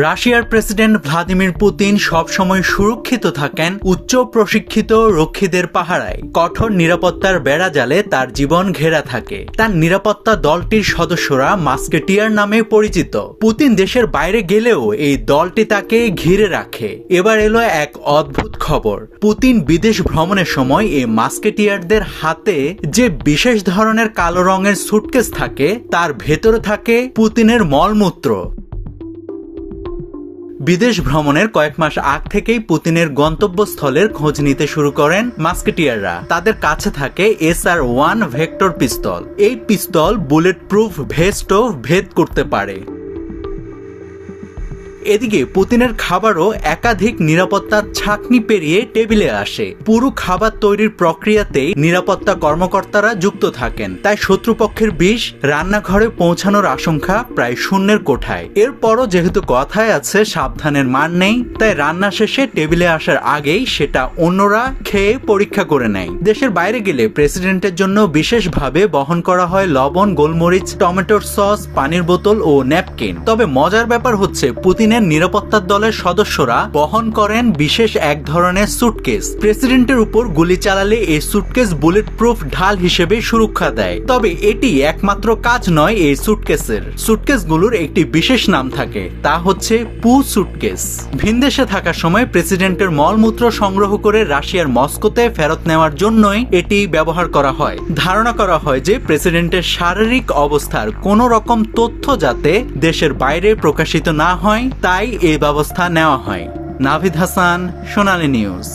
রাশিয়ার president Vladimir Putin সবসময় সুরক্ষিত থাকেন উচ্চ প্রশিক্ষিত রক্ষীদের পাহারায়। কঠোর নিরাপত্তার বেড়া জালে তার জীবন ঘেরা থাকে। তার নিরাপত্তা দলটির সদস্যরা মাস্কেটিয়ার নামে পরিচিত। পুতিন দেশের বাইরে গেলেও এই দলটি তাকে ঘিরে রাখে। এবার এলো এক অদ্ভুত খবর। পুতিন বিদেশ ভ্রমণের সময় এই মাস্কেটিয়ারদের হাতে যে বিশেষ ধরনের কালো রঙের সুটকেস থাকে, তার ভেতরে থাকে পুতিনের মলমূত্র। বিদেশ ভ্রমণের কয়েক মাস আগ থেকেই পুতিনের গন্তব্যস্থলের খোঁজ নিতে শুরু করেন মাস্কেটিয়াররা। তাদের কাছে থাকে S R one vector pistol. এই পিস্তল বুলেট প্রুফ ভেস্টও ভেদ করতে পারে। এদিকে পুতিনের খাবারও একাধিক নিরাপত্তার ছাকনি পেরিয়ে টেবিলে আসে। পুরো খাবার তৈরির প্রক্রিয়াতেই নিরাপত্তা কর্মকর্তারা যুক্ত থাকেন। তাই শত্রুপক্ষের বিষ রান্নাঘরে পৌঁছানোর আশঙ্কা প্রায় শূন্যের কোঠায়। এরপরও যেহেতু কথায় আছে, সাবধানের মান নেই, তাই রান্না শেষে টেবিলে আসার আগেই সেটা অন্যরা খেয়ে পরীক্ষা করে নেয়। দেশের বাইরে গেলে প্রেসিডেন্টের জন্য বিশেষভাবে বহন করা হয় লবণ, গোলমরিচ, টমেটোর সস, পানির বোতল ও ন্যাপকিন। তবে মজার ব্যাপার হচ্ছে, পুতিনের নিরাপত্তার দলের সদস্যরা বহন করেন বিশেষ এক ধরনের সুটকেস প্রেসিডেন্টের উপর গুলি চালালে এই সুটকেস বুলেট প্রুফ ঢাল হিসেবে সুরক্ষা দেয়। তবে এটি একমাত্র কাজ নয় এই সুটকেসের সুটকেসগুলোর একটি বিশেষ নাম থাকে, তা হচ্ছে পু সুটকেস ভিনদেশে থাকার সময় প্রেসিডেন্টের মলমূত্র সংগ্রহ করে রাশিয়ার মস্কোতে ফেরত নেওয়ার জন্যই এটি ব্যবহার করা হয়। ধারণা করা হয় যে প্রেসিডেন্টের শারীরিক অবস্থার কোনো রকম তথ্য যাতে দেশের বাইরে প্রকাশিত না হয় তাই এই ব্যবস্থা নেওয়া হয়। নাভিদ হাসান সোনালী নিউজ।